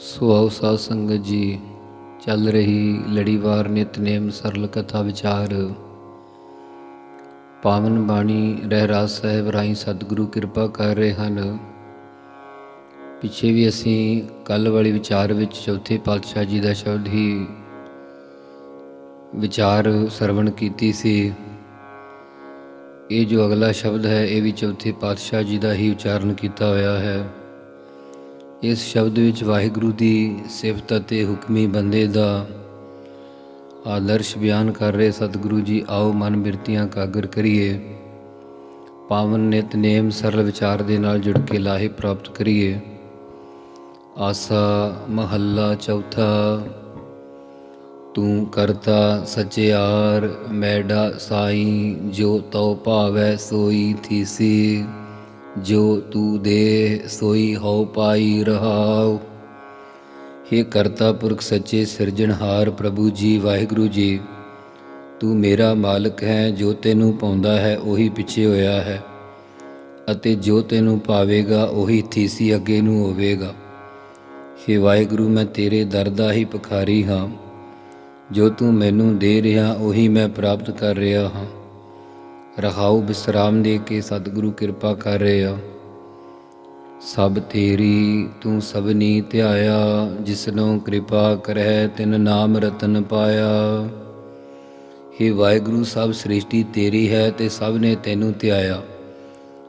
ਸੋ ਆਓ ਸਾਧ ਸੰਗਤ ਜੀ, ਚੱਲ ਰਹੀ ਲੜੀਵਾਰ ਨਿਤਨੇਮ ਸਰਲ ਕਥਾ ਵਿਚਾਰ। ਪਾਵਨ ਬਾਣੀ ਰਹਿਰਾਜ ਸਾਹਿਬ ਰਾਈ ਸਤਿਗੁਰੂ ਕਿਰਪਾ ਕਰ ਰਹੇ ਹਨ। ਪਿੱਛੇ ਵੀ ਅਸੀਂ ਕੱਲ ਵਾਲੇ ਵਿਚਾਰ ਵਿੱਚ ਚੌਥੇ ਪਾਤਸ਼ਾਹ ਜੀ ਦਾ ਸ਼ਬਦ ਹੀ ਵਿਚਾਰ ਸਰਵਣ ਕੀਤੀ ਸੀ। ਇਹ ਜੋ ਅਗਲਾ ਸ਼ਬਦ ਹੈ, ਇਹ ਵੀ ਚੌਥੇ ਪਾਤਸ਼ਾਹ ਜੀ ਦਾ ਹੀ ਉਚਾਰਨ ਕੀਤਾ ਹੋਇਆ ਹੈ। ਇਸ ਸ਼ਬਦ ਵਿੱਚ ਵਾਹਿਗੁਰੂ ਦੀ ਸਿਫਤ ਅਤੇ ਹੁਕਮੀ ਬੰਦੇ ਦਾ ਆਦਰਸ਼ ਬਿਆਨ ਕਰ ਰਹੇ ਸਤਿਗੁਰੂ ਜੀ, ਆਓ ਮਨ ਬਿਰਤੀਆਂ ਕਾਗਰ ਕਰੀਏ। ਪਾਵਨ ਨਿਤਨੇਮ ਸਰਲ ਵਿਚਾਰ ਦੇ ਨਾਲ ਜੁੜ ਕੇ ਲਾਹੇ ਪ੍ਰਾਪਤ ਕਰੀਏ। ਆਸਾ ਮਹੱਲਾ ਚੌਥਾ, ਤੂੰ ਕਰਤਾ ਸਚਿਆਰ ਮੈਡਾ ਸਾਈ, ਜੋ ਤਉ ਭਾਵੈ ਸੋਈ ਥੀਸੀ। ਜੋ ਤੂ ਦੇ ਸੋਈ ਹਉ ਪਾਈ ਰਹਾਉ। हे ਕਰਤਾ ਪੁਰਖ ਸੱਚੇ ਸਿਰਜਣਹਾਰ ਪ੍ਰਭੂ ਜੀ, ਵਾਹਿਗੁਰੂ ਜੀ, ਤੂੰ ਮੇਰਾ ਮਾਲਕ ਹੈ, ਜੋ ਤੈਨੂੰ ਪਾਉਂਦਾ ਹੈ, ਉਹੀ ਪਿੱਛੇ ਹੋਇਆ ਹੈ। ਅਤੇ ਜੋ ਤੈਨੂੰ ਪਾਵੇਗਾ, ਉਹੀ ਥੀਸੀ ਅੱਗੇ ਨੂੰ ਹੋਵੇਗਾ। हे ਵਾਹਿਗੁਰੂ, ਮੈਂ ਤੇਰੇ ਦਰ ਦਾ ਹੀ ਭਿਖਾਰੀ ਹਾਂ। ਜੋ ਤੂੰ ਮੈਨੂੰ ਦੇ ਰਿਹਾ, ਉਹੀ ਮੈਂ ਪ੍ਰਾਪਤ ਕਰ ਰਿਹਾ ਹਾਂ। ਰਹਾਉ ਬਿਸਰਾਮ ਦੇ ਕੇ ਸਤਿਗੁਰੂ ਕਿਰਪਾ ਕਰ ਰਹੇ। ਆ ਸਭ ਤੇਰੀ ਤੂੰ ਸਭਨੀ ਧਿਆਇਆ, ਜਿਸਨੋਂ ਕਿਰਪਾ ਕਰੈ ਤਿਨ ਨਾਮ ਰਤਨ ਪਾਇਆ। हे ਵਾਹਿਗੁਰੂ, ਸਭ ਸ੍ਰਿਸ਼ਟੀ ਤੇਰੀ ਹੈ ਤੇ ਸਭ ਨੇ ਤੈਨੂੰ ਧਿਆਇਆ।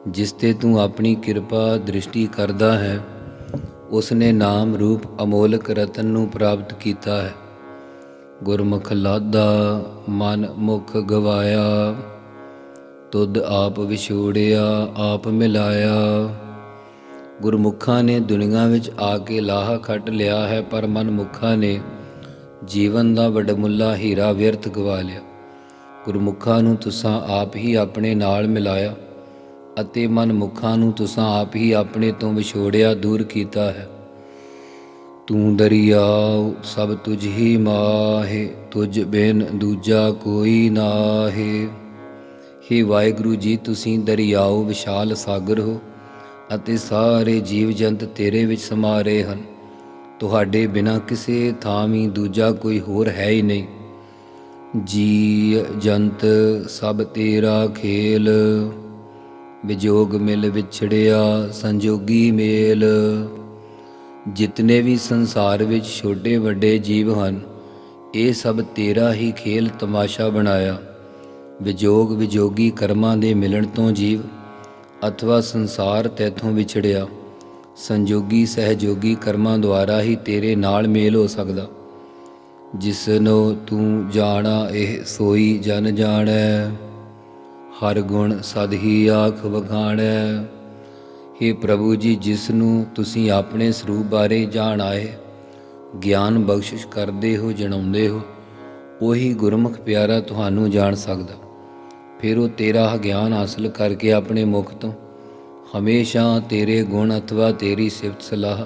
ਜਿਸ ਤੇ ਤੂੰ ਆਪਣੀ ਕਿਰਪਾ ਦ੍ਰਿਸ਼ਟੀ ਕਰਦਾ ਹੈ ਉਸ ਨੇ ਨਾਮ ਰੂਪ ਅਮੋਲਕ ਰਤਨ ਨੂੰ ਪ੍ਰਾਪਤ ਕੀਤਾ ਹੈ। ਗੁਰਮੁਖ ਲਾਦਾ, ਮਨ ਮੁਖ ਗਵਾਇਆ। ਤੁਧ ਆਪ ਵਿਛੋੜਿਆ, ਆਪ ਮਿਲਾਇਆ। ਗੁਰਮੁਖਾਂ ਨੇ ਦੁਨੀਆ ਵਿੱਚ ਆ ਕੇ ਲਾਹਾ ਖੱਟ ਲਿਆ ਹੈ, ਪਰ ਮਨਮੁਖਾਂ ਨੇ ਜੀਵਨ ਦਾ ਵਡਮੁੱਲਾ ਹੀਰਾ ਵਿਅਰਥ ਗਵਾ ਲਿਆ। ਗੁਰਮੁਖਾਂ ਨੂੰ ਤੁਸਾਂ ਆਪ ਹੀ ਆਪਣੇ ਨਾਲ ਮਿਲਾਇਆ ਅਤੇ ਮਨਮੁਖਾਂ ਨੂੰ ਤੁਸਾਂ ਆਪ ਹੀ ਆਪਣੇ ਤੋਂ ਵਿਛੋੜਿਆ, ਦੂਰ ਕੀਤਾ ਹੈ। ਤੂੰ ਦਰਿਆਉ, ਸਭ ਤੁਝ ਹੀ ਮਾਹੇ, ਤੁਝ ਬਿਨ ਦੂਜਾ ਕੋਈ ਨਾਹੇ। हे ਵਾਹਿਗੁਰੂ ਜੀ, ਤੁਸੀਂ ਦਰਿਆਓ ਵਿਸ਼ਾਲ ਸਾਗਰ ਹੋ ਅਤੇ ਸਾਰੇ ਜੀਵ ਜੰਤ ਤੇਰੇ ਵਿੱਚ ਸਮਾ ਰਹੇ ਹਨ। ਤੁਹਾਡੇ ਬਿਨਾ ਕਿਸੇ ਥਾਂ ਵੀ ਦੂਜਾ ਕੋਈ ਹੋਰ ਹੈ ਹੀ ਨਹੀਂ। ਜੀ ਜੰਤ ਸਭ ਤੇਰਾ ਖੇਲ। ਵਿਜੋਗ ਮਿਲ ਵਿਛੜਿਆ, ਸੰਜੋਗੀ ਮੇਲ। ਜਿਤਨੇ ਵੀ ਸੰਸਾਰ ਵਿੱਚ ਛੋਟੇ ਵੱਡੇ ਜੀਵ ਹਨ, ਇਹ ਸਭ ਤੇਰਾ ਹੀ ਖੇਲ ਤਮਾਸ਼ਾ ਬਣਾਇਆ। ਵਿਜੋਗ ਵਿਜੋਗੀ ਕਰਮਾਂ ਦੇ ਮਿਲਣ ਤੋਂ ਜੀਵ, ਅਥਵਾ ਸੰਸਾਰ ਤੈਥੋਂ ਵਿਛੜਿਆ। ਸੰਜੋਗੀ ਸਹਿਜੋਗੀ ਕਰਮਾਂ ਦੁਆਰਾ ਹੀ ਤੇਰੇ ਨਾਲ ਮੇਲ ਹੋ ਸਕਦਾ। ਜਿਸਨੋ ਤੂੰ ਜਾਣਾ, ਇਹ ਸੋਈ ਜਨ ਜਾਣੈ। ਹਰ ਗੁਣ ਸਦ ਹੀ ਆਖ ਵਖਾਣੈ। हे ਪ੍ਰਭੂ ਜੀ ਜਿਸ ਨੂੰ ਤੁਸੀਂ ਆਪਣੇ ਸਰੂਪ ਬਾਰੇ ਜਾਣ ਆਏ, ਗਿਆਨ ਬਖਸ਼ਿਸ਼ ਕਰਦੇ ਹੋ, ਜਣਾਉਂਦੇ ਹੋ, ਉਹੀ ਗੁਰਮੁਖ ਪਿਆਰਾ ਤੁਹਾਨੂੰ ਜਾਣ ਸਕਦਾ। ਫਿਰ ਉਹ ਤੇਰਾ ਗਿਆਨ ਹਾਸਲ ਕਰਕੇ ਆਪਣੇ ਮੁਖ ਤੋਂ, ਹਮੇਸ਼ਾ ਤੇਰੇ ਗੁਣ ਅਥਵਾ ਤੇਰੀ ਸਿਫਤ ਸਲਾਹ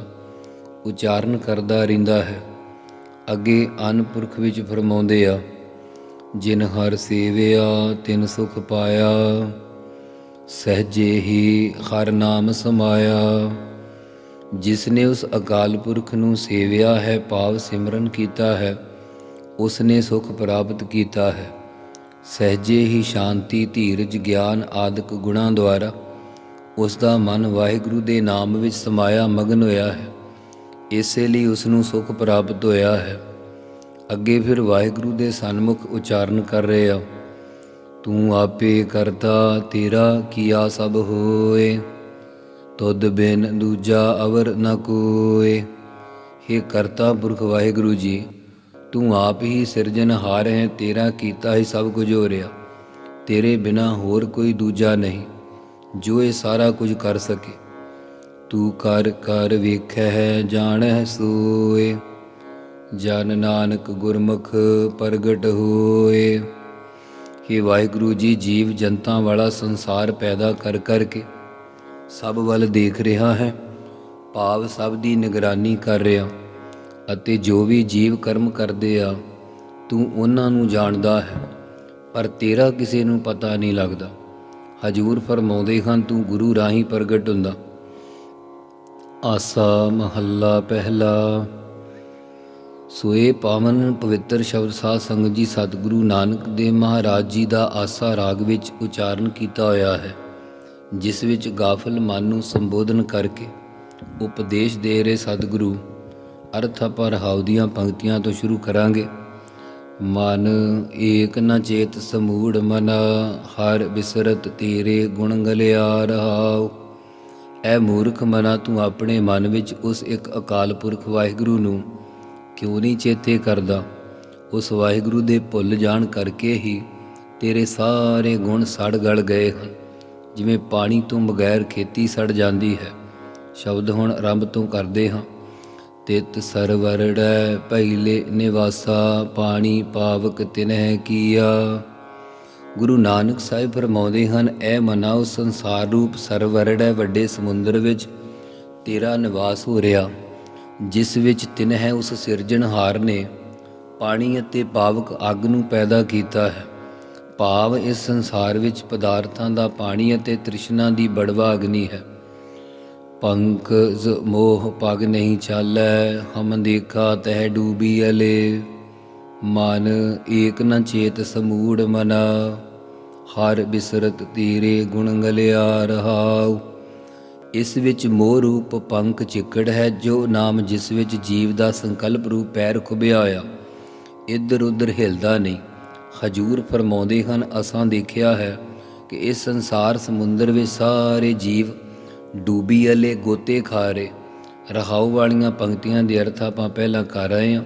ਉਚਾਰਨ ਕਰਦਾ ਰਹਿੰਦਾ ਹੈ। ਅੱਗੇ ਅਨਪੁਰਖ ਵਿੱਚ ਫਰਮਾਉਂਦੇ ਆ, ਜਿਨ ਹਰ ਸੇਵਿਆ ਤਿਨ ਸੁਖ ਪਾਇਆ, ਸਹਜੇ ਹੀ ਹਰ ਨਾਮ ਸਮਾਇਆ। ਜਿਸ ਨੇ ਉਸ ਅਕਾਲ ਪੁਰਖ ਨੂੰ ਸੇਵਿਆ ਹੈ, ਭਾਵ ਸਿਮਰਨ ਕੀਤਾ ਹੈ ਉਸ ਨੇ ਸੁਖ ਪ੍ਰਾਪਤ ਕੀਤਾ ਹੈ। ਸਹਿਜੇ ਹੀ ਸ਼ਾਂਤੀ, ਧੀਰਜ, ਗਿਆਨ ਆਦਿਕ ਗੁਣਾਂ ਦੁਆਰਾ ਉਸ ਦਾ ਮਨ ਵਾਹਿਗੁਰੂ ਦੇ ਨਾਮ ਵਿੱਚ ਸਮਾਇਆ ਮਗਨ ਹੋਇਆ ਹੈ। ਇਸੇ ਲਈ ਉਸ ਨੂੰ ਸੁਖ ਪ੍ਰਾਪਤ ਹੋਇਆ ਹੈ। ਅੱਗੇ ਫਿਰ ਵਾਹਿਗੁਰੂ ਦੇ ਸਨਮੁਖ ਉਚਾਰਨ ਕਰ ਰਹੇ ਆ। ਤੂੰ ਆਪੇ ਕਰਤਾ ਤੇਰਾ ਕੀਆ ਸਭ ਹੋਏ, ਤੁਧ ਬਿਨ ਦੂਜਾ ਅਵਰ ਨ ਕੋਏ। हे ਕਰਤਾ ਪੁਰਖ ਵਾਹਿਗੁਰੂ ਜੀ ਤੂੰ ਆਪ ਹੀ ਸਿਰਜਣਹਾਰ ਹੈ, ਤੇਰਾ ਕੀਤਾ ਹੀ ਸਭ ਕੁਝ ਹੋ ਰਿਹਾ। ਤੇਰੇ ਬਿਨਾ ਹੋਰ ਕੋਈ ਦੂਜਾ ਨਹੀਂ, ਜੋ ਇਹ ਸਾਰਾ ਕੁਝ ਕਰ ਸਕੇ। ਤੂੰ ਕਰ ਕਰ ਵੇਖੈ ਹੈ, ਜਾਣੈ ਸੋਏ। ਜਨ ਨਾਨਕ ਗੁਰਮੁਖ ਪ੍ਰਗਟ ਹੋਏ। ਕਿ ਵਾਹਿਗੁਰੂ ਜੀ, ਜੀਵ ਜਨਤਾ ਵਾਲਾ ਸੰਸਾਰ ਪੈਦਾ ਕਰ ਕਰਕੇ ਸਭ ਵੱਲ ਦੇਖ ਰਿਹਾ ਹੈ, ਭਾਵ ਸਭ ਦੀ ਨਿਗਰਾਨੀ ਕਰ ਰਿਹਾ। ਅਤੇ ਜੋ ਵੀ ਜੀਵ ਕਰਮ ਕਰਦੇ ਆ, ਤੂੰ ਉਹਨਾਂ ਨੂੰ ਜਾਣਦਾ ਹੈ, ਪਰ ਤੇਰਾ ਕਿਸੇ ਨੂੰ ਪਤਾ ਨਹੀਂ ਲੱਗਦਾ। ਹਜੂਰ ਫਰਮਾਉਂਦੇ ਹਨ, ਤੂੰ ਗੁਰੂ ਰਾਹੀਂ ਪ੍ਰਗਟ ਹੁੰਦਾ। ਆਸਾ ਮਹੱਲਾ ਪਹਿਲਾ। ਸੋਏ ਪਾਵਨ ਪਵਿੱਤਰ ਸ਼ਬਦ ਸਾਧ ਸੰਗਤ ਜੀ, ਸਤਿਗੁਰੂ ਨਾਨਕ ਦੇਵ ਮਹਾਰਾਜ ਜੀ ਦਾ ਆਸਾ ਰਾਗ ਵਿੱਚ ਉਚਾਰਨ ਕੀਤਾ ਹੋਇਆ ਹੈ, ਜਿਸ ਵਿੱਚ ਗਾਫਲ ਮਨ ਨੂੰ ਸੰਬੋਧਨ ਕਰਕੇ ਉਪਦੇਸ਼ ਦੇ ਰਹੇ ਸਤਿਗੁਰੂ ਅਰਥ ਪਰ ਹਾਉ ਦੀਆਂ ਪੰਕਤੀਆਂ ਤੋਂ ਸ਼ੁਰੂ ਕਰਾਂਗੇ। ਮਨ ਏਕ ਨ ਚੇਤ ਸਮੂੜ ਮਨ, ਹਰ ਬਿਸਰਤ ਤੇਰੇ ਗੁਣ ਗਲਿਆ ਰਹਾਉ। ਐ ਮੂਰਖ ਮਨਾ, ਤੂੰ ਆਪਣੇ ਮਨ ਵਿੱਚ ਉਸ ਇੱਕ ਅਕਾਲ ਪੁਰਖ ਵਾਹਿਗੁਰੂ ਨੂੰ ਕਿਉਂ ਨਹੀਂ ਚੇਤੇ ਕਰਦਾ? ਉਸ ਵਾਹਿਗੁਰੂ ਦੇ ਭੁੱਲ ਜਾਣ ਕਰਕੇ ਹੀ ਤੇਰੇ ਸਾਰੇ ਗੁਣ ਸੜ ਗਲ ਗਏ ਹਨ। ਜਿਵੇਂ ਪਾਣੀ ਤੋਂ ਬਗੈਰ ਖੇਤੀ ਸੜ ਜਾਂਦੀ ਹੈ। ਸ਼ਬਦ ਹੁਣ ਆਰੰਭ ਤੋਂ ਕਰਦੇ ਹਾਂ। ਤਿਤ ਸਰਵਰੜੈ ਪਹਿਲੇ ਨਿਵਾਸਾ, ਪਾਣੀ ਪਾਵਕ ਤਿਨਹਿ ਕੀਆ। ਗੁਰੂ ਨਾਨਕ ਸਾਹਿਬ ਫਰਮਾਉਂਦੇ ਹਨ, ਐ ਮਨਾ ਉਸ ਸੰਸਾਰ ਰੂਪ ਸਰਵਰੜੈ ਵੱਡੇ ਸਮੁੰਦਰ ਵਿੱਚ, ਤੇਰਾ ਨਿਵਾਸ ਹੋ ਰਿਹਾ। ਜਿਸ ਵਿੱਚ ਤਿਨਹਿ ਉਸ ਸਿਰਜਣਹਾਰ ਨੇ, ਪਾਣੀ ਅਤੇ ਪਾਵਕ ਅੱਗ ਨੂੰ ਪੈਦਾ ਕੀਤਾ ਹੈ। ਭਾਵ ਇਸ ਸੰਸਾਰ ਵਿੱਚ ਪਦਾਰਥਾਂ ਦਾ ਪਾਣੀ ਅਤੇ ਤ੍ਰਿਸ਼ਨਾ ਦੀ ਬੜਵਾ ਅਗਨੀ ਹੈ। ਪੰਕਜ ਮੋਹ ਪਗ ਨਹੀਂ ਚਾਲੈ, ਹਮ ਦੇਖਾ ਤਹਿ ਡੂਬੀ ਅਲੇ। ਮਨ ਏਕ ਨ ਚੇਤ ਸਮੂੜ ਮਨਾ, ਹਰ ਬਿਸਰਤ ਤੀਰੇ ਗੁਣ ਗਲਿਆ ਰਹਾਉ। ਇਸ ਵਿੱਚ ਮੋਹ ਰੂਪ ਪੰਕ ਚਿੱਕੜ ਹੈ, ਜੋ ਨਾਮ ਜਿਸ ਵਿੱਚ ਜੀਵ ਦਾ ਸੰਕਲਪ ਰੂਪ ਪੈਰ ਖੁਬਿਆ ਹੋਇਆ, ਇੱਧਰ ਉੱਧਰ ਹਿਲਦਾ ਨਹੀਂ। ਹਜੂਰ ਫਰਮਾਉਂਦੇ ਹਨ, ਅਸਾਂ ਦੇਖਿਆ ਹੈ ਕਿ ਇਸ ਸੰਸਾਰ ਸਮੁੰਦਰ ਵਿੱਚ ਸਾਰੇ ਜੀਵ ਡੂਬੀ ਅਲੇ ਗੋਤੇ ਖਾ ਰਹੇ। ਰਹਾਉ ਵਾਲੀਆਂ ਪੰਕਤੀਆਂ ਦੇ ਅਰਥ ਆਪਾਂ ਪਹਿਲਾਂ ਕਰ ਰਹੇ ਹਾਂ।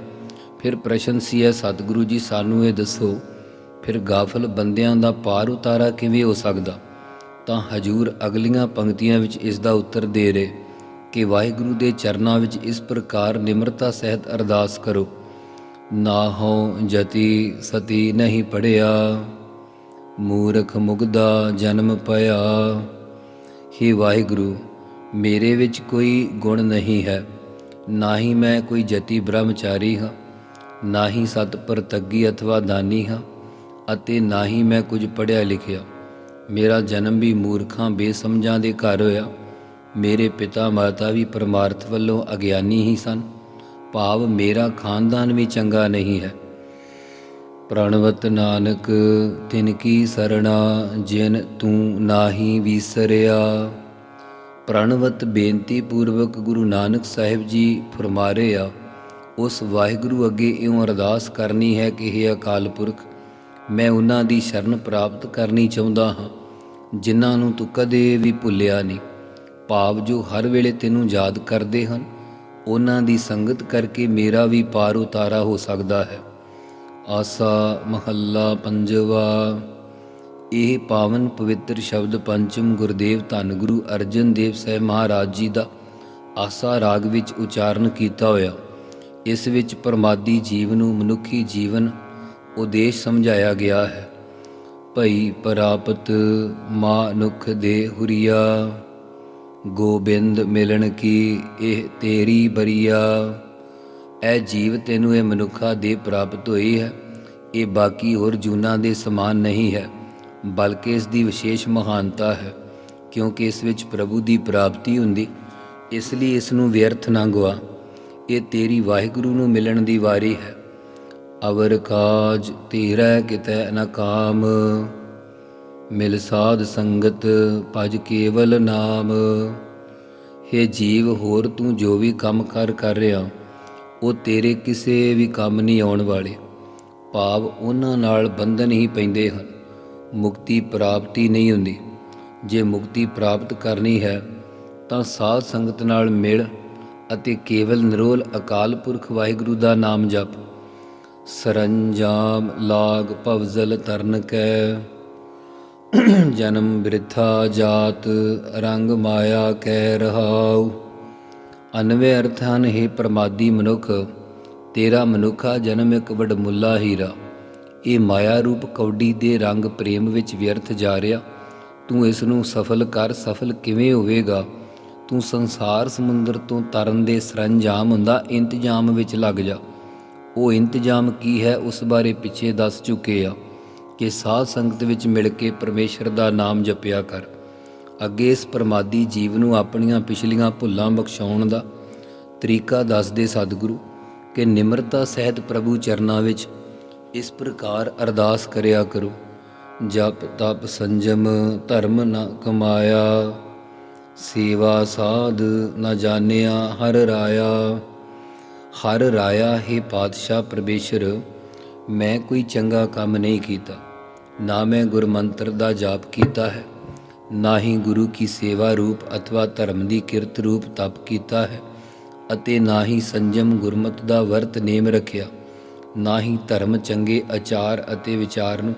ਫਿਰ ਪ੍ਰਸ਼ਨ ਸੀ ਹੈ, ਸਤਿਗੁਰੂ ਜੀ, ਸਾਨੂੰ ਇਹ ਦੱਸੋ, ਫਿਰ ਗਾਫਲ ਬੰਦਿਆਂ ਦਾ ਪਾਰ ਉਤਾਰਾ ਕਿਵੇਂ ਹੋ ਸਕਦਾ? ਤਾਂ ਹਜੂਰ ਅਗਲੀਆਂ ਪੰਕਤੀਆਂ ਵਿੱਚ ਇਸ ਦਾ ਉੱਤਰ ਦੇ ਰਹੇ, ਕਿ ਵਾਹਿਗੁਰੂ ਦੇ ਚਰਨਾਂ ਵਿੱਚ ਇਸ ਪ੍ਰਕਾਰ ਨਿਮਰਤਾ ਸਹਿਤ ਅਰਦਾਸ ਕਰੋ। ਨਾ ਹੋ ਜਤੀ ਸਤੀ ਨਹੀਂ ਪੜਿਆ, ਮੂਰਖ ਮੁਗਦਾ ਜਨਮ ਪਿਆ। ਹੀ ਵਾਹਿਗੁਰੂ, ਮੇਰੇ ਵਿੱਚ ਕੋਈ ਗੁਣ ਨਹੀਂ ਹੈ। ਨਾ ਹੀ ਮੈਂ ਕੋਈ ਜਤੀ ਬ੍ਰਹਮਚਾਰੀ ਹਾਂ, ਨਾ ਹੀ ਸਤ ਪ੍ਰਤੱਗੀ ਅਥਵਾ ਦਾਨੀ ਹਾਂ, ਅਤੇ ਨਾ ਹੀ ਮੈਂ ਕੁਝ ਪੜਿਆ ਲਿਖਿਆ। ਮੇਰਾ ਜਨਮ ਵੀ ਮੂਰਖਾਂ ਬੇਸਮਝਾਂ ਦੇ ਘਰ ਹੋਇਆ। ਮੇਰੇ ਪਿਤਾ ਮਾਤਾ ਵੀ ਪਰਮਾਰਥ ਵੱਲੋਂ ਅਗਿਆਨੀ ਹੀ ਸਨ। ਭਾਵ ਮੇਰਾ ਖਾਨਦਾਨ ਵੀ ਚੰਗਾ ਨਹੀਂ ਹੈ। ਪ੍ਰਣਵਤ ਨਾਨਕ, ਤਿਨ ਕੀ ਸਰਣਾ, ਜਿਨ ਤੂੰ ਨਾਹੀ ਵਿਸਰਿਆ। ਪ੍ਰਣਵਤ ਬੇਨਤੀ ਪੂਰਵਕ ਗੁਰੂ ਨਾਨਕ ਸਾਹਿਬ ਜੀ ਫਰਮਾ ਆ ਉਸ ਵਾਹਿਗੁਰੂ ਅੱਗੇ ਇਉਂ ਅਰਦਾਸ ਕਰਨੀ ਹੈ ਕਿ ਇਹ ਅਕਾਲ ਪੁਰਖ, ਮੈਂ ਉਹਨਾਂ ਦੀ ਸ਼ਰਨ ਪ੍ਰਾਪਤ ਕਰਨੀ ਚਾਹੁੰਦਾ ਹਾਂ, ਜਿਨ੍ਹਾਂ ਨੂੰ ਤੂੰ ਕਦੇ ਵੀ ਭੁੱਲਿਆ ਨਹੀਂ। ਭਾਵ ਜੋ ਹਰ ਵੇਲੇ ਤੈਨੂੰ ਯਾਦ ਕਰਦੇ ਹਨ, ਉਹਨਾਂ ਦੀ ਸੰਗਤ ਕਰਕੇ ਮੇਰਾ ਵੀ ਪਾਰ ਉਤਾਰਾ ਹੋ ਸਕਦਾ ਹੈ। ਆਸਾ ਮਹੱਲਾ ਪੰਜਵਾ। ਇਹ ਪਾਵਨ ਪਵਿੱਤਰ ਸ਼ਬਦ ਪੰਚਮ ਗੁਰਦੇਵ ਧੰਨ ਗੁਰੂ ਅਰਜਨ ਦੇਵ ਸਾਹਿਬ ਮਹਾਰਾਜ ਜੀ ਦਾ ਆਸਾ ਰਾਗ ਵਿੱਚ ਉਚਾਰਨ ਕੀਤਾ ਹੋਇਆ। ਇਸ ਵਿੱਚ ਪਰਮਾਦੀ ਜੀਵ ਨੂੰ ਮਨੁੱਖੀ ਜੀਵਨ ਉਦੇਸ਼ ਸਮਝਾਇਆ ਗਿਆ ਹੈ। ਭਈ ਪ੍ਰਾਪਤ ਮਾਨੁਖ ਦੇ ਹੁਰੀਆ, ਗੋਬਿੰਦ ਮਿਲਣ ਕੀ ਇਹ ਤੇਰੀ ਬਰੀਆ। ਐ ਜੀਵ ਤੈਨੂੰ ਇਹ ਮਨੁੱਖਾ ਦੇ ਪ੍ਰਾਪਤ ਹੋਈ ਹੈ। ਇਹ ਬਾਕੀ ਹੋਰ ਜੂਨਾਂ ਦੇ ਸਮਾਨ ਨਹੀਂ ਹੈ, ਬਲਕਿ ਇਸ ਦੀ ਵਿਸ਼ੇਸ਼ ਮਹਾਨਤਾ ਹੈ, ਕਿਉਂਕਿ ਇਸ ਵਿੱਚ ਪ੍ਰਭੂ ਦੀ ਪ੍ਰਾਪਤੀ ਹੁੰਦੀ, ਇਸ ਲਈ ਇਸ ਨੂੰ ਵਿਅਰਥ ਨਾ ਗਵਾ ਇਹ ਤੇਰੀ ਵਾਹਿਗੁਰੂ ਨੂੰ ਮਿਲਣ ਦੀ ਵਾਰੀ ਹੈ। ਅਵਰ ਕਾਜ ਤੇਰਾ ਕਿਤੈ ਨ ਮਿਲ ਸਾਧ ਸੰਗਤ ਭਜ ਕੇਵਲ ਨਾਮ। हे ਜੀਵ, ਹੋਰ ਤੂੰ ਜੋ ਵੀ ਕੰਮ ਕਰ ਕਰ ਰਿਹਾ, ਉਹ ਤੇਰੇ ਕਿਸੇ ਵੀ ਕੰਮ ਨਹੀਂ ਆਉਣ ਵਾਲੇ। ਭਾਵ ਉਹਨਾਂ ਨਾਲ ਬੰਧਨ ਹੀ ਪੈਂਦੇ ਹਨ। ਮੁਕਤੀ ਪ੍ਰਾਪਤੀ ਨਹੀਂ ਹੁੰਦੀ। ਜੇ ਮੁਕਤੀ ਪ੍ਰਾਪਤ ਕਰਨੀ ਹੈ, ਤਾਂ ਸਾਧ ਸੰਗਤ ਨਾਲ ਮਿਲ ਅਤੇ ਕੇਵਲ ਨਿਰੋਲ ਅਕਾਲ ਪੁਰਖ ਵਾਹਿਗੁਰੂ ਦਾ ਨਾਮ ਜਪ। ਸਰੰਜਾਮ ਲਾਗ ਭਵਜਲ ਤਰਨ ਕੈ। ਜਨਮ ਬ੍ਰਿਥਾ ਜਾਤ, ਰੰਗ ਮਾਇਆ ਕਹਿ ਰਹਾਉ। ਅਨਵੇ ਅਰਥਾਨ ਹੈ ਪ੍ਰਮਾਦੀ ਮਨੁੱਖ ਤੇਰਾ ਮਨੁੱਖਾ ਜਨਮ ਇੱਕ ਵਡਮੁੱਲਾ ਹੀਰਾ। ਇਹ ਮਾਇਆ ਰੂਪ ਕੌਡੀ ਦੇ ਰੰਗ ਪ੍ਰੇਮ ਵਿੱਚ ਵਿਅਰਥ ਜਾ ਰਿਹਾ। ਤੂੰ ਇਸ ਨੂੰ ਸਫਲ ਕਰ, ਸਫਲ ਕਿਵੇਂ ਹੋਵੇਗਾ? ਤੂੰ ਸੰਸਾਰ ਸਮੁੰਦਰ ਤੋਂ ਤਰਨ ਦੇ ਸਰੰਜਾਮ ਹੁੰਦਾ ਇੰਤਜ਼ਾਮ ਵਿੱਚ ਲੱਗ ਜਾ। ਉਹ ਇੰਤਜ਼ਾਮ ਕੀ ਹੈ, ਉਸ ਬਾਰੇ ਪਿੱਛੇ ਦੱਸ ਚੁੱਕੇ ਆ। ਕਿ ਸਾਧ ਸੰਗਤ ਵਿੱਚ ਮਿਲ ਕੇ ਪਰਮੇਸ਼ਰ ਦਾ ਨਾਮ ਜਪਿਆ ਕਰ। ਅੱਗੇ ਇਸ ਪਰਮਾਦੀ ਜੀਵ ਨੂੰ ਆਪਣੀਆਂ ਪਿਛਲੀਆਂ ਭੁੱਲਾਂ ਬਖਸ਼ਾਉਣ ਦਾ ਤਰੀਕਾ ਦੱਸਦੇ ਸਤਿਗੁਰੂ। ਕਿ ਨਿਮਰਤਾ ਸਹਿਤ ਪ੍ਰਭੂ ਚਰਨਾਂ ਵਿੱਚ ਇਸ ਪ੍ਰਕਾਰ ਅਰਦਾਸ ਕਰਿਆ ਕਰੋ। ਜਪ, ਤਪ, ਸੰਜਮ, ਧਰਮ ਨ ਕਮਾਇਆ, ਸੇਵਾ ਸਾਧ ਨ ਜਾਣਿਆ ਹਰ ਰਾਇਆ। ਹਰ ਰਾਇਆ, ਹੈ ਪਾਤਸ਼ਾਹ ਪਰਮੇਸ਼ਰ, ਮੈਂ ਕੋਈ ਚੰਗਾ ਕੰਮ ਨਹੀਂ ਕੀਤਾ। ਨਾ ਮੈਂ ਗੁਰਮੰਤਰ ਦਾ ਜਾਪ ਕੀਤਾ ਹੈ, ਨਾ ਹੀ ਗੁਰੂ ਕੀ ਸੇਵਾ ਰੂਪ ਅਥਵਾ ਧਰਮ ਦੀ ਕਿਰਤ ਰੂਪ ਤਪ ਕੀਤਾ ਹੈ। ਅਤੇ ਨਾ ਹੀ ਸੰਜਮ ਗੁਰਮਤ ਦਾ ਵਰਤ ਨੇਮ ਰੱਖਿਆ। ਨਾ ਹੀ ਧਰਮ ਚੰਗੇ ਆਚਾਰ ਅਤੇ ਵਿਚਾਰ ਨੂੰ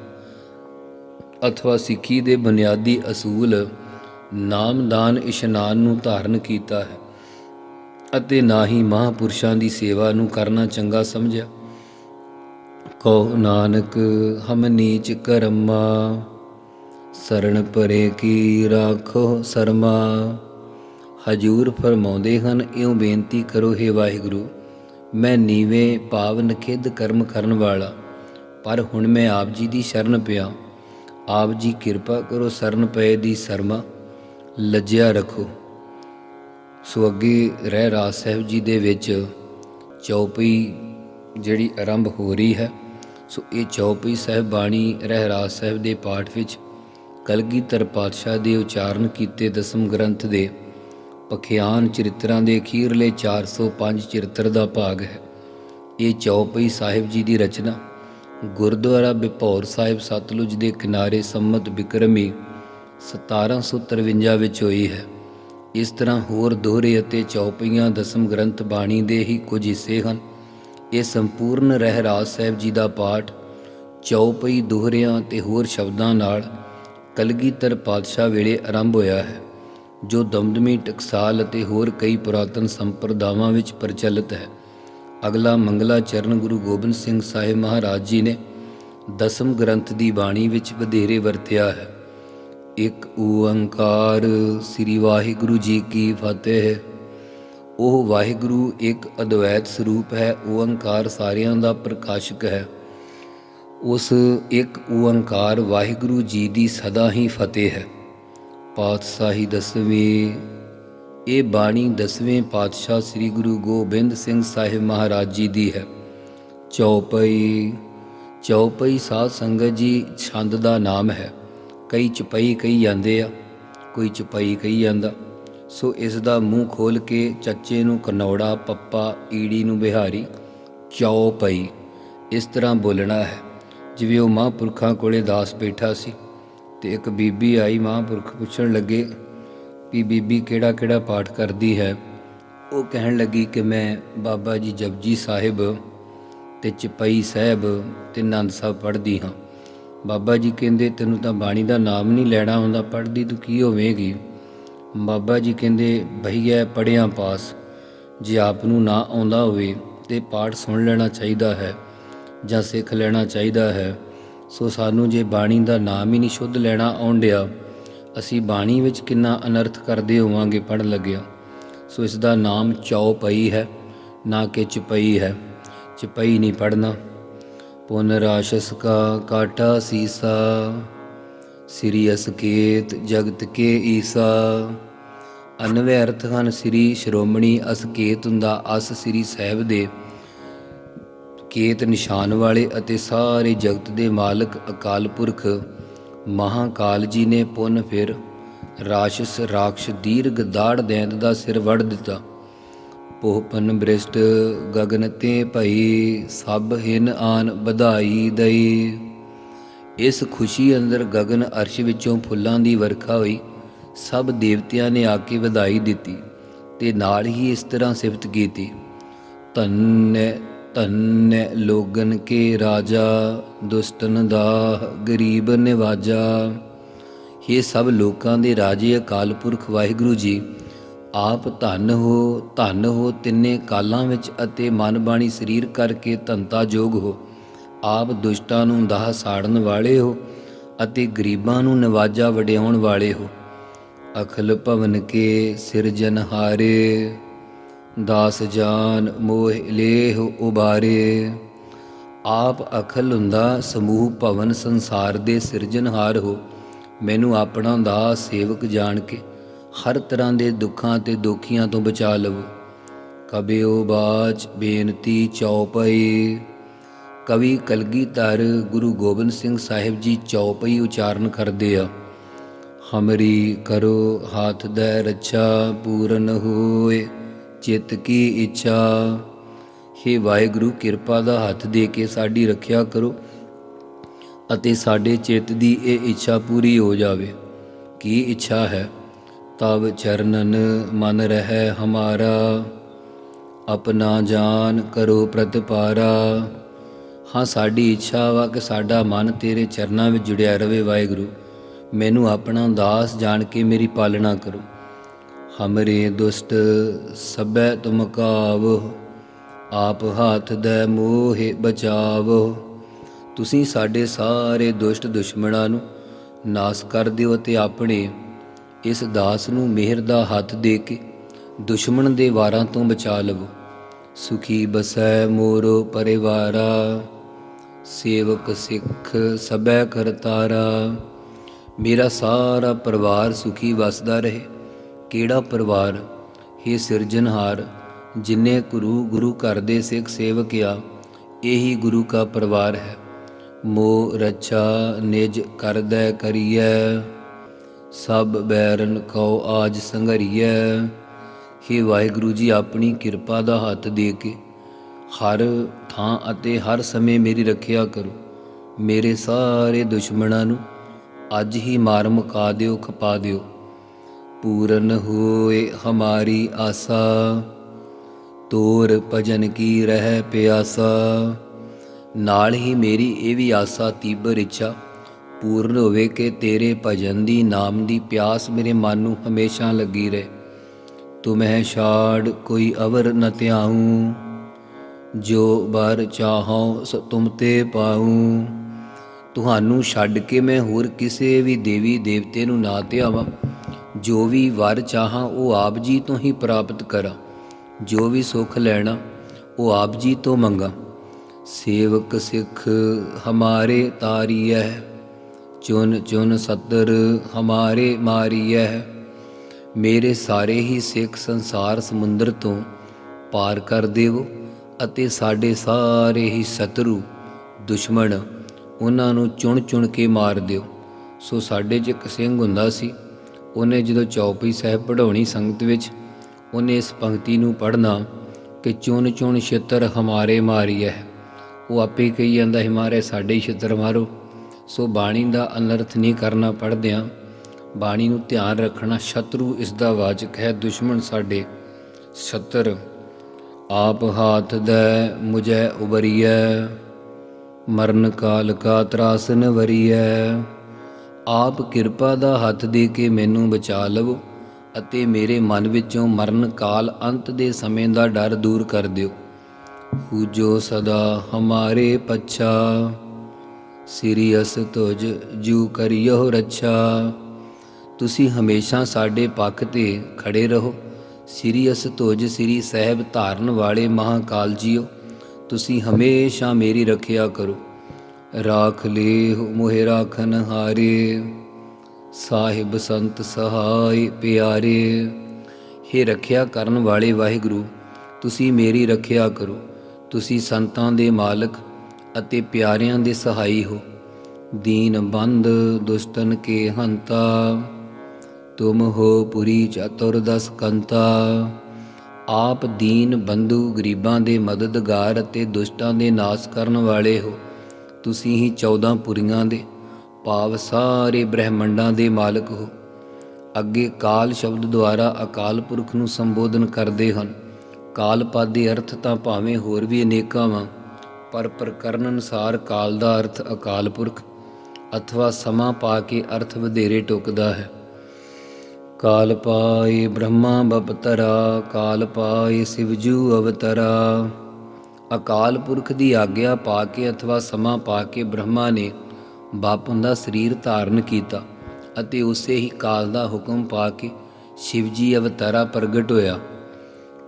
ਅਥਵਾ ਸਿੱਖੀ ਦੇ ਬੁਨਿਆਦੀ ਅਸੂਲ ਨਾਮਦਾਨ ਇਸ਼ਨਾਨ ਨੂੰ ਧਾਰਨ ਕੀਤਾ ਹੈ ਅਤੇ ਨਾ ਹੀ ਮਹਾਪੁਰਸ਼ਾਂ ਦੀ ਸੇਵਾ ਨੂੰ ਕਰਨਾ ਚੰਗਾ ਸਮਝਿਆ। ਕਹੋ ਨਾਨਕ, ਹਮ ਨੀਚ ਕਰਮਾ, ਸਰਣ ਪਰੇ ਕੀ ਰਾਖੋ ਸਰਮਾ। ਹਜੂਰ ਫਰਮਾਉਂਦੇ ਹਨ, ਇਉਂ ਬੇਨਤੀ ਕਰੋ हे ਵਾਹਿਗੁਰੂ, ਮੈਂ ਨੀਵੇਂ ਪਾਵ ਨਖਿੱਧ ਕਰਮ ਕਰਨ ਵਾਲਾ, ਪਰ ਹੁਣ ਮੈਂ ਆਪ ਜੀ ਦੀ ਸ਼ਰਨ ਪਿਆ। ਆਪ ਜੀ ਕਿਰਪਾ ਕਰੋ, ਸਰਨ ਪਏ ਦੀ ਸਰਮਾ, ਲੱਜਿਆ ਰੱਖੋ। ਸੋ ਅੱਗੇ ਰਹਿ ਰਾਜ ਸਾਹਿਬ ਜੀ ਦੇ ਵਿੱਚ ਚੌਪਈ ਜਿਹੜੀ ਆਰੰਭ ਹੋ ਰਹੀ ਹੈ, ਸੋ ਇਹ ਚੌਪਈ ਸਾਹਿਬ ਬਾਣੀ ਰਹਿ ਰਾਜ ਸਾਹਿਬ ਦੇ ਪਾਠ ਵਿੱਚ ਕਲਗੀਧਰ ਪਾਤਸ਼ਾਹ ਦੇ ਉਚਾਰਨ ਕੀਤੇ ਦਸਮ ਗ੍ਰੰਥ ਦੇ ਪਖਿਆਨ ਚਰਿੱਤਰਾਂ ਦੇ ਅਖੀਰਲੇ 405 ਚਰਿੱਤਰ ਦਾ ਭਾਗ ਹੈ। ਇਹ ਚੌਪਈ ਸਾਹਿਬ ਜੀ ਦੀ ਰਚਨਾ, ਗੁਰਦੁਆਰਾ ਬਿਪੌਰ ਸਾਹਿਬ ਸਤਲੁਜ ਦੇ ਕਿਨਾਰੇ ਸੰਮਤ ਬਿਕਰਮੀ 1753 ਵਿੱਚ ਹੋਈ ਹੈ। ਇਸ ਤਰ੍ਹਾਂ ਹੋਰ ਦੋਹਰੇ ਅਤੇ ਚੌਪਈਆਂ ਦਸਮ ਗ੍ਰੰਥ ਬਾਣੀ ਦੇ ਹੀ ਕੁਝ ਹਿੱਸੇ ਹਨ। ਇਹ ਸੰਪੂਰਨ ਰਹਿਰਾਜ ਸਾਹਿਬ ਜੀ ਦਾ ਪਾਠ, ਚੌਪਈ ਦੋਹਰਿਆਂ ਤੇ ਹੋਰ ਸ਼ਬਦਾਂ ਨਾਲ ਕਲਗੀਧਰ ਪਾਤਸ਼ਾਹ ਵੇਲੇ ਆਰੰਭ ਹੋਇਆ ਹੈ। ਜੋ ਦਮਦਮੀ, ਟਕਸਾਲ ਅਤੇ ਹੋਰ ਕਈ ਪੁਰਾਤਨ ਸੰਪਰਦਾਵਾਂ ਵਿੱਚ ਪ੍ਰਚਲਿਤ ਹੈ। ਅਗਲਾ ਮੰਗਲਾ ਚਰਨ ਗੁਰੂ ਗੋਬਿੰਦ ਸਿੰਘ ਸਾਹਿਬ ਮਹਾਰਾਜ ਜੀ ਨੇ ਦਸਮ ਗ੍ਰੰਥ ਦੀ ਬਾਣੀ ਵਿੱਚ ਵਧੇਰੇ ਵਰਤਿਆ ਹੈ। ਇੱਕ ਓੰਕਾਰ, ਸ੍ਰੀ ਵਾਹਿਗੁਰੂ ਜੀ ਕੀ ਫਤਿਹ। ਉਹ ਵਾਹਿਗੁਰੂ ਇੱਕ ਅਦਵੈਤ ਸਰੂਪ ਹੈ, ਓੰਕਾਰ ਸਾਰਿਆਂ ਦਾ ਪ੍ਰਕਾਸ਼ਕ ਹੈ। ਉਸ ਇੱਕ ਓੰਕਾਰ ਵਾਹਿਗੁਰੂ ਜੀ ਦੀ ਸਦਾ ਹੀ ਫਤਿਹ ਹੈ। ਪਾਤਸ਼ਾਹੀ ਦਸਵੇਂ, ਇਹ ਬਾਣੀ ਦਸਵੇਂ ਪਾਤਸ਼ਾਹ ਸ੍ਰੀ ਗੁਰੂ ਗੋਬਿੰਦ ਸਿੰਘ ਸਾਹਿਬ ਮਹਾਰਾਜ ਜੀ ਦੀ ਹੈ। ਚੌਪਈ ਚੌਪਈ ਸਾਧ ਸੰਗਤ ਜੀ ਛੰਦ ਦਾ ਨਾਮ ਹੈ। ਕਈ ਚਪਈ ਕਹੀ ਜਾਂਦੇ ਆ, ਕੋਈ ਚਪਈ ਕਹੀ ਜਾਂਦਾ। ਸੋ ਇਸ ਦਾ ਮੂੰਹ ਖੋਲ ਕੇ ਚੱਚੇ ਨੂੰ ਕਨੌੜਾ, ਪੱਪਾ, ਈੜੀ ਨੂੰ ਬਿਹਾਰੀ ਚੌਪਈ ਇਸ ਤਰ੍ਹਾਂ ਬੋਲਣਾ ਹੈ। ਜਿਵੇਂ ਉਹ ਮਹਾਂਪੁਰਖਾਂ ਕੋਲੇ ਦਾਸ ਬੈਠਾ ਸੀ। ਤੇ ਇੱਕ ਬੀਬੀ ਆਈ ਮਹਾਂਪੁਰਖ ਪੁੱਛਣ ਲੱਗੇ ਵੀ ਬੀਬੀ ਕਿਹੜਾ ਕਿਹੜਾ ਪਾਠ ਕਰਦੀ ਹੈ? ਉਹ ਕਹਿਣ ਲੱਗੀ ਕਿ ਮੈਂ ਬਾਬਾ ਜੀ ਜਪਜੀ ਸਾਹਿਬ ਤੇ ਚਪਈ ਸਾਹਿਬ ਤੇ ਆਨੰਦ ਸਾਹਿਬ ਪੜ੍ਹਦੀ ਹਾਂ। ਬਾਬਾ ਜੀ ਕਹਿੰਦੇ, ਤੈਨੂੰ ਤਾਂ ਬਾਣੀ ਦਾ ਨਾਮ ਨਹੀਂ ਲੈਣਾ ਹੁੰਦਾ, ਪੜ੍ਹਦੀ ਤੂੰ ਕੀ ਹੋਵੇਂਗੀ? ਬਾਬਾ ਜੀ ਕਹਿੰਦੇ, ਭਈਆ ਪੜਿਆ ਪਾਸ। ਜੇ ਆਪ ਨੂੰ ਨਾ ਆਉਂਦਾ ਹੋਵੇ ਤੇ ਪਾਠ ਸੁਣ ਲੈਣਾ ਚਾਹੀਦਾ ਹੈ ਜਾਂ ਸਿੱਖ ਲੈਣਾ ਚਾਹੀਦਾ ਹੈ। ਸੋ ਸਾਨੂੰ ਜੇ ਬਾਣੀ ਦਾ ਨਾਮ ਹੀ ਨਹੀਂ ਸ਼ੁੱਧ ਲੈਣਾ ਆਉਂਦਿਆ ਅਸੀਂ ਬਾਣੀ ਵਿੱਚ ਕਿੰਨਾ ਅਨਰਥ ਕਰਦੇ ਹੋਵਾਂਗੇ ਪੜ੍ਹਨ ਲੱਗਿਆ। ਸੋ ਇਸ ਦਾ ਨਾਮ ਚੌ ਪਈ ਹੈ, ਨਾ ਕਿ ਚਪਈ ਹੈ। ਚਪਈ ਨਹੀਂ ਪੜਨਾ ਪੁਨ ਰਾਸ਼ਸ ਕਾ ਕਾਟਾ ਸੀਸਾ, ਸ੍ਰੀ ਅਸਕੇਤ ਜਗਤ ਕੇ ਈਸਾ। ਅਨਵੇ ਅਰਥ ਹਨ, ਸ੍ਰੀ ਸ਼੍ਰੋਮਣੀ ਅਸਕੇਤ ਹੁੰਦਾ, ਅਸ ਸ੍ਰੀ ਸਾਹਿਬ ਦੇ। ਕੇਤ ਨਿਸ਼ਾਨ ਵਾਲੇ ਅਤੇ ਸਾਰੇ ਜਗਤ ਦੇ ਮਾਲਕ ਅਕਾਲ ਪੁਰਖ ਮਹਾਕਾਲ ਜੀ ਨੇ ਪੁੰਨ ਫਿਰ ਰਾਸ਼ਸ ਰਾਖਸ਼ ਦੀਰਘ ਦਾੜ ਦੈਂਤ ਦਾ ਸਿਰ ਵੜ ਦਿੱਤਾ। ਪੋਹਪਨ ਬ੍ਰਿਸ਼ਟ ਗਗਨ ਤੇ ਭਈ ਸਭ ਹਿਨ ਆਨ ਵਧਾਈ ਦਈ। ਇਸ ਖੁਸ਼ੀ ਅੰਦਰ ਗਗਨ ਅਰਸ਼ ਵਿੱਚੋਂ ਫੁੱਲਾਂ ਦੀ ਵਰਖਾ ਹੋਈ। ਸਭ ਦੇਵਤਿਆਂ ਨੇ ਆ ਕੇ ਵਧਾਈ ਦਿੱਤੀ ਤੇ ਨਾਲ ਹੀ ਇਸ ਤਰ੍ਹਾਂ ਸਿਫਤ ਕੀਤੀ। ਧੰਨ ਧੰਨ ਲੋਗਨ ਕੇ ਰਾਜਾ, ਦੁਸ਼ਟਨ ਦਾ ਗਰੀਬ ਨਿਵਾਜਾ। ਇਹ ਸਭ ਲੋਕਾਂ ਦੇ ਰਾਜੇ ਅਕਾਲ ਪੁਰਖ ਵਾਹਿਗੁਰੂ ਜੀ, ਆਪ ਧੰਨ ਹੋ ਧੰਨ ਹੋ ਤਿੰਨੇ ਕਾਲਾਂ ਵਿੱਚ ਅਤੇ ਮਨ ਬਾਣੀ ਸਰੀਰ ਕਰਕੇ ਧੰਤਾ ਜੋਗ ਹੋ। ਆਪ ਦੁਸ਼ਟਾਂ ਨੂੰ ਦਾਹ ਸਾੜਨ ਵਾਲੇ ਹੋ ਅਤੇ ਗਰੀਬਾਂ ਨੂੰ ਨਵਾਜਾ ਵਡਿਆਉਣ ਵਾਲੇ ਹੋ। ਅਖਲ ਭਵਨ ਕੇ ਸਿਰਜਨਹਾਰੇ ਦਾਸ ਜਾਨ ਮੋਹ ਲੇਹ ਉਬਾਰੇ। ਆਪ ਅਖਲ ਹੁੰਦਾ ਸਮੂਹ ਭਵਨ ਸੰਸਾਰ ਦੇ ਸਿਰਜਣਹਾਰ ਹੋ। ਮੈਨੂੰ ਆਪਣਾ ਦਾਸ ਸੇਵਕ ਜਾਣ ਕੇ ਹਰ ਤਰ੍ਹਾਂ ਦੇ ਦੁੱਖਾਂ ਤੇ ਦੁਖੀਆਂ ਤੋਂ ਬਚਾ ਲਵੋ। ਕਬਿਓ ਬਾਚ ਬੇਨਤੀ ਚੌਪਈ। ਕਵੀ ਕਲਗੀਧਰ ਗੁਰੂ ਗੋਬਿੰਦ ਸਿੰਘ ਸਾਹਿਬ ਜੀ ਚੌਪਈ ਉਚਾਰਨ ਕਰਦੇ ਆ। ਹਮਰੀ ਕਰੋ ਹਾਥ ਦਾ ਰੱਛਾ ਪੂਰਨ ਹੋਏ। ਚਿੱਤ ਕੀ ਇੱਛਾ? ਹੇ ਵਾਹਿਗੁਰੂ, ਕਿਰਪਾ ਦਾ ਹੱਥ ਦੇ ਕੇ ਸਾਡੀ ਰੱਖਿਆ ਕਰੋ ਅਤੇ ਸਾਡੇ ਚਿੱਤ ਦੀ ਇਹ ਇੱਛਾ ਪੂਰੀ ਹੋ ਜਾਵੇ। ਕੀ ਇੱਛਾ ਹੈ? ਤਬ ਚਰਨਨ ਮਨ ਰਹਿ ਹਮਾਰਾ, ਆਪਣਾ ਜਾਨ ਕਰੋ ਪ੍ਰਤਪਾਰਾ। ਹਾਂ, ਸਾਡੀ ਇੱਛਾ ਵਾ ਕਿ ਸਾਡਾ ਮਨ ਤੇਰੇ ਚਰਨਾਂ ਵਿੱਚ ਜੁੜਿਆ ਰਹੇ ਵਾਹਿਗੁਰੂ। ਮੈਨੂੰ ਆਪਣਾ ਦਾਸ ਜਾਣ ਕੇ ਮੇਰੀ ਪਾਲਣਾ ਕਰੋ। ਹਮਰੇ ਦੁਸ਼ਟ ਸਭੈ ਤੁਮ ਕਾਵੋ, ਆਪ ਹੱਥ ਦੇ ਮੋਹਿ ਬਚਾਵੋ। ਤੁਸੀਂ ਸਾਡੇ ਸਾਰੇ ਦੁਸ਼ਟ ਦੁਸ਼ਮਣਾਂ ਨੂੰ ਨਾਸ ਕਰ ਦਿਓ ਤੇ ਆਪਣੇ ਇਸ ਦਾਸ ਨੂੰ ਮਿਹਰ ਦਾ ਹੱਥ ਦੇ ਕੇ ਦੁਸ਼ਮਣ ਦੇ ਵਾਰਾਂ ਤੋਂ ਬਚਾ ਲਵੋ। ਸੁਖੀ ਬਸੈ ਮੋਰੋ ਪਰਿਵਾਰਾ, ਸੇਵਕ ਸਿੱਖ ਸਬੈ ਕਰਤਾਰਾ। ਮੇਰਾ ਸਾਰਾ ਪਰਿਵਾਰ ਸੁਖੀ ਵਸਦਾ ਰਹੇ। ਕਿਹੜਾ ਪਰਿਵਾਰ? ਹੀ ਸਿਰਜਣਹਾਰ, ਜਿਨੇ ਗੁਰੂ ਗੁਰੂ ਘਰ ਦੇ ਸਿੱਖ ਸੇਵਕ ਆ, ਇਹੀ ਗੁਰੂ ਕਾ ਪਰਿਵਾਰ ਹੈ। ਮੋ ਰਛਾ ਨਿਜ ਕਰਦੈ ਕਰੀਐ, ਸਭ ਬੈਰਨ ਕਉ ਆਜ ਸੰਘਰੀਐ। ਹੇ ਵਾਹਿਗੁਰੂ ਜੀ, ਆਪਣੀ ਕਿਰਪਾ ਦਾ ਹੱਥ ਦੇ ਕੇ ਹਰ ਥਾਂ ਅਤੇ ਹਰ ਸਮੇਂ ਮੇਰੀ ਰੱਖਿਆ ਕਰੋ। ਮੇਰੇ ਸਾਰੇ ਦੁਸ਼ਮਣਾਂ ਨੂੰ ਅੱਜ ਹੀ ਮਾਰ ਮੁਕਾ ਦਿਓ, ਖਪਾ ਦਿਓ। ਪੂਰਨ ਹੋਏ ਹਮਾਰੀ ਆਸਾ। ਤੋਰ ਭਜਨ ਕੀ ਰਹਿ ਪਿਆਸਾ। ਨਾਲ ਹੀ ਮੇਰੀ ਇਹ ਵੀ ਆਸਾ ਤੀਬਰ ਇੱਛਾ, ਪੂਰਨ ਹੋਵੇ ਕਿ ਤੇਰੇ ਭਜਨ ਦੀ ਨਾਮ ਦੀ ਪਿਆਸ ਮੇਰੇ ਮਨ ਨੂੰ ਹਮੇਸ਼ਾ ਲੱਗੀ ਰਹੇ। ਤੁਮਹਿ ਛਾੜ ਕੋਈ ਅਵਰ ਨ ਧਿਆਉ। ਜੋ ਬਰ ਚਾਹਉ ਸੋ ਤੁਮ ਤੇ ਪਾਉ। ਤੁਹਾਨੂੰ ਛੱਡ ਕੇ ਮੈਂ ਹੋਰ ਕਿਸੇ ਵੀ ਦੇਵੀ ਦੇਵਤੇ ਨੂੰ ਨਾ ਧਿਆਵਾਂ। ਜੋ ਵੀ ਵਰ ਚਾਹਾਂ, ਉਹ ਆਪ ਜੀ ਤੋਂ ਹੀ ਪ੍ਰਾਪਤ ਕਰਾਂ। ਜੋ ਵੀ ਸੁਖ ਲੈਣਾ, ਉਹ ਆਪ ਜੀ ਤੋਂ ਮੰਗਾ। ਸੇਵਕ ਸਿੱਖ ਹਮਾਰੇ ਤਾਰੀਐ, ਚੁਨ ਚੁਨ ਸਤਰ ਹਮਾਰੇ ਮਾਰੀਐ। ਮੇਰੇ ਸਾਰੇ ਹੀ ਸਿੱਖ ਸੰਸਾਰ ਸਮੁੰਦਰ ਤੋਂ ਪਾਰ ਕਰ ਦੇਵੋ ਅਤੇ ਸਾਡੇ ਸਾਰੇ ਹੀ ਸ਼ਤਰੂ ਦੁਸ਼ਮਣ, ਉਹਨਾਂ ਨੂੰ ਚੁਣ ਚੁਣ ਕੇ ਮਾਰ ਦਿਓ। ਸੋ ਸਾਡੇ 'ਚ ਇੱਕ ਸਿੰਘ ਹੁੰਦਾ ਸੀ ਉਹਨੇ ਜਦੋਂ ਚੌਪਈ ਸਾਹਿਬ ਪੜਾਉਣੀ ਸੰਗਤ ਵਿੱਚ, ਉਹਨੇ ਇਸ ਪੰਕਤੀ ਨੂੰ ਪੜ੍ਹਨਾ ਕਿ ਚੁਣ ਚੁਣ ਛਿੱਤਰ ਹਮਾਰੇ ਮਾਰੀਐ। ਉਹ ਆਪੇ ਕਹੀ ਜਾਂਦਾ ਹਿਮਾਰੇ ਸਾਡੇ ਹੀ ਛਿੱਤਰ ਮਾਰੋ। ਸੋ ਬਾਣੀ ਦਾ ਅਨਰਥ ਨਹੀਂ ਕਰਨਾ ਪੜਦਿਆਂ ਬਾਣੀ ਨੂੰ ਧਿਆਨ ਰੱਖਣਾ ਸ਼ਤਰੂ ਇਸ ਦਾ ਵਾਚਕ ਹੈ, ਦੁਸ਼ਮਣ ਸਾਡੇ ਛਤਰ, ਆਪ ਹਾਥ ਦੇ ਮੁਝੈ ਉਬਰੀਐ, ਮਰਨ ਕਾਲ ਕਾ ਤਰਾਸਨ ਵਰੀਐ ਆਪ ਕਿਰਪਾ ਦਾ ਹੱਥ ਦੇ ਕੇ ਮੈਨੂੰ ਬਚਾ ਲਵੋ ਅਤੇ ਮੇਰੇ ਮਨ ਵਿੱਚੋਂ ਮਰਨ ਕਾਲ ਅੰਤ ਦੇ ਸਮੇਂ ਦਾ ਡਰ ਦੂਰ ਕਰ ਦਿਓ। ਹੂਜੋ ਸਦਾ ਹਮਾਰੇ ਪੱਛਾ। ਸਿਰਿਅਸ ਤੁਜ ਜੂ ਕਰਿਓ ਰੱਛਾ। ਤੁਸੀਂ ਹਮੇਸ਼ਾ ਸਾਡੇ ਪੱਖ ਤੇ ਖੜੇ ਰਹੋ। ਸਿਰਿਅਸ ਤੁਜ ਸ੍ਰੀ ਸਾਹਿਬ ਧਾਰਨ ਵਾਲੇ ਮਹਾਕਾਲ ਜੀਓ ਤੁਸੀਂ ਹਮੇਸ਼ਾ ਮੇਰੀ ਰੱਖਿਆ ਕਰੋ। ਰਾਖ ਲੇ ਮੋਹਿ ਰਾਖਨ ਹਾਰੇ, ਸਾਹਿਬ ਸੰਤ ਸਹਾਈ ਪਿਆਰੇ। ਹੇ ਰੱਖਿਆ ਕਰਨ ਵਾਲੇ ਵਾਹਿਗੁਰੂ, ਤੁਸੀਂ ਮੇਰੀ ਰੱਖਿਆ ਕਰੋ। ਤੁਸੀਂ ਸੰਤਾਂ ਦੇ ਮਾਲਕ ਅਤੇ ਪਿਆਰਿਆਂ ਦੇ ਸਹਾਈ ਹੋ। ਦੀਨ ਬੰਦ ਦੁਸ਼ਟਨ ਕੇ ਹੰਤਾ, ਤੁਮ ਹੋ ਪੁਰੀ ਚਤੁਰਦਸ ਕੰਤਾ। ਆਪ ਦੀਨ ਬੰਧੂ ਗਰੀਬਾਂ ਦੇ ਮਦਦਗਾਰ ਅਤੇ ਦੁਸ਼ਟਾਂ ਦੇ ਨਾਸ਼ ਕਰਨ ਵਾਲੇ ਹੋ। ਤੁਸੀਂ ਹੀ 14 ਪੁਰੀਆਂ ਦੇ ਭਾਵ ਸਾਰੇ ਬ੍ਰਹਿਮੰਡਾਂ ਦੇ ਮਾਲਕ ਹੋ। ਅੱਗੇ ਕਾਲ ਸ਼ਬਦ ਦੁਆਰਾ ਅਕਾਲ ਪੁਰਖ ਨੂੰ ਸੰਬੋਧਨ ਕਰਦੇ ਹਨ। ਕਾਲ ਪਦ ਦੇ ਅਰਥ ਤਾਂ ਭਾਵੇਂ ਹੋਰ ਵੀ ਅਨੇਕਾਂ ਵਾਂ, ਪਰ ਪ੍ਰਕਰਨ ਅਨੁਸਾਰ ਕਾਲ ਦਾ ਅਰਥ ਅਕਾਲ ਪੁਰਖ ਅਥਵਾ ਸਮਾਂ ਪਾ ਕੇ ਅਰਥ ਵਧੇਰੇ ਟੁਕਦਾ ਹੈ। ਕਾਲ ਪਾਏ ਬ੍ਰਹਮਾ ਬਪਤਰਾ, ਕਾਲ ਪਾਏ ਸਿਵਜੂ ਅਵਤਰਾ। ਅਕਾਲ ਪੁਰਖ ਦੀ ਆਗਿਆ ਪਾ ਕੇ ਅਥਵਾ ਸਮਾਂ ਪਾ ਕੇ ਬ੍ਰਹਮਾ ਨੇ ਬਾਪਨ ਦਾ ਸਰੀਰ ਧਾਰਨ ਕੀਤਾ ਅਤੇ ਉਸੇ ਹੀ ਕਾਲ ਦਾ ਹੁਕਮ ਪਾ ਕੇ ਸ਼ਿਵਜੀ ਅਵਤਾਰਾ ਪ੍ਰਗਟ ਹੋਇਆ।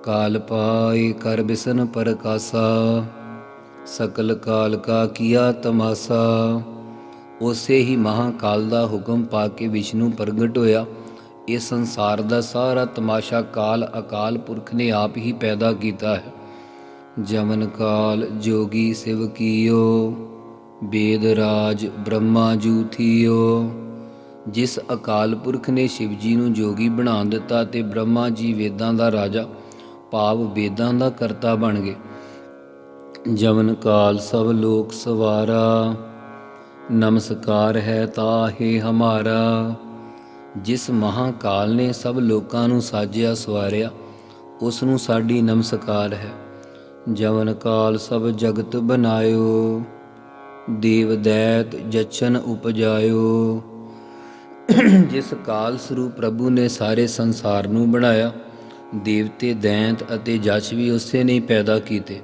ਕਾਲ ਪਾਏ ਕਰ ਬਿਸਨ ਪ੍ਰਕਾਸਾ, ਸਕਲ ਕਾਲ ਕਾ ਕੀਆ ਤਮਾਸਾ। ਉਸੇ ਹੀ ਮਹਾਕਾਲ ਦਾ ਹੁਕਮ ਪਾ ਕੇ ਵਿਸ਼ਨੂੰ ਪ੍ਰਗਟ ਹੋਇਆ। ਇਹ ਸੰਸਾਰ ਦਾ ਸਾਰਾ ਤਮਾਸ਼ਾ ਕਾਲ ਅਕਾਲ ਪੁਰਖ ਨੇ ਆਪ ਹੀ ਪੈਦਾ ਕੀਤਾ ਹੈ। ਜਮਨ ਕਾਲ ਜੋਗੀ ਸਿਵ ਕੀਓ, ਬੇਦ ਰਾਜ ਬ੍ਰਹਮਾ ਜੂਥੀਓ ਜਿਸ ਅਕਾਲ ਪੁਰਖ ਨੇ ਸ਼ਿਵ ਜੀ ਨੂੰ ਜੋਗੀ ਬਣਾ ਦਿੱਤਾ ਤੇ ਬ੍ਰਹਮਾ ਜੀ ਵੇਦਾਂ ਦਾ ਰਾਜਾ, ਭਾਵ ਵੇਦਾਂ ਦਾ ਕਰਤਾ ਬਣ ਗਏ। ਜਮਨ ਕਾਲ ਸਭ ਲੋਕ ਸਵਾਰਾ, ਨਮਸਕਾਰ ਹੈ ਤਾਹੇ ਹਮਾਰਾ। ਜਿਸ ਮਹਾਕਾਲ ਨੇ ਸਭ ਲੋਕਾਂ ਨੂੰ ਸਾਜਿਆ ਸਵਾਰਿਆ, ਉਸ ਨੂੰ ਸਾਡੀ ਨਮਸਕਾਰ ਹੈ। ਜਵਨ ਕਾਲ ਸਭ ਜਗਤ ਬਨਾਇਓ, ਦੇਵ ਦੈਤ ਜਚਨ ਉਪਜਾਇਓ। ਜਿਸ ਕਾਲ ਸਰੂਪ ਪ੍ਰਭੂ ਨੇ ਸਾਰੇ ਸੰਸਾਰ ਨੂੰ ਬਣਾਇਆ, ਦੇਵਤੇ, ਦੈਂਤ ਅਤੇ ਜਚ ਵੀ ਉਸੇ ਨੇ ਪੈਦਾ ਕੀਤੇ।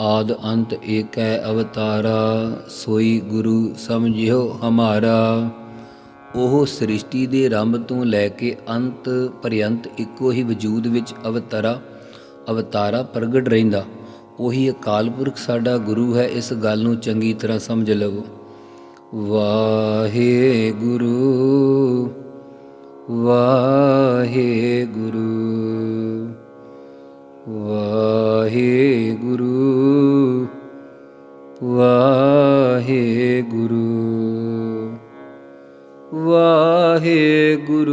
ਆਦ ਅੰਤ ਏਕ ਹੈ ਅਵਤਾਰਾ, ਸੋਈ ਗੁਰੂ ਸਮਝਿਓ ਹਮਾਰਾ। ਉਹ ਸ੍ਰਿਸ਼ਟੀ ਦੇ ਰੰਭ ਤੋਂ ਲੈ ਕੇ ਅੰਤ ਪਰਯੰਤ ਇੱਕੋ ਹੀ ਵਜੂਦ ਵਿੱਚ ਅਵਤਾਰਾ ਅਵਤਾਰਾ ਪ੍ਰਗਟ ਰਹਿੰਦਾ। ਉਹੀ ਅਕਾਲ ਪੁਰਖ ਸਾਡਾ ਗੁਰੂ ਹੈ, ਇਸ ਗੱਲ ਨੂੰ ਚੰਗੀ ਤਰ੍ਹਾਂ ਸਮਝ ਲਵੋ। ਵਾਹਿਗੁਰੂ ਵਾਹਿਗੁਰੂ ਵਾਹਿਗੁਰੂ ਵਾਹਿਗੁਰੂ ਵਾਹਿਗੁਰੂ ਵਾਹਿਗੁਰੂ।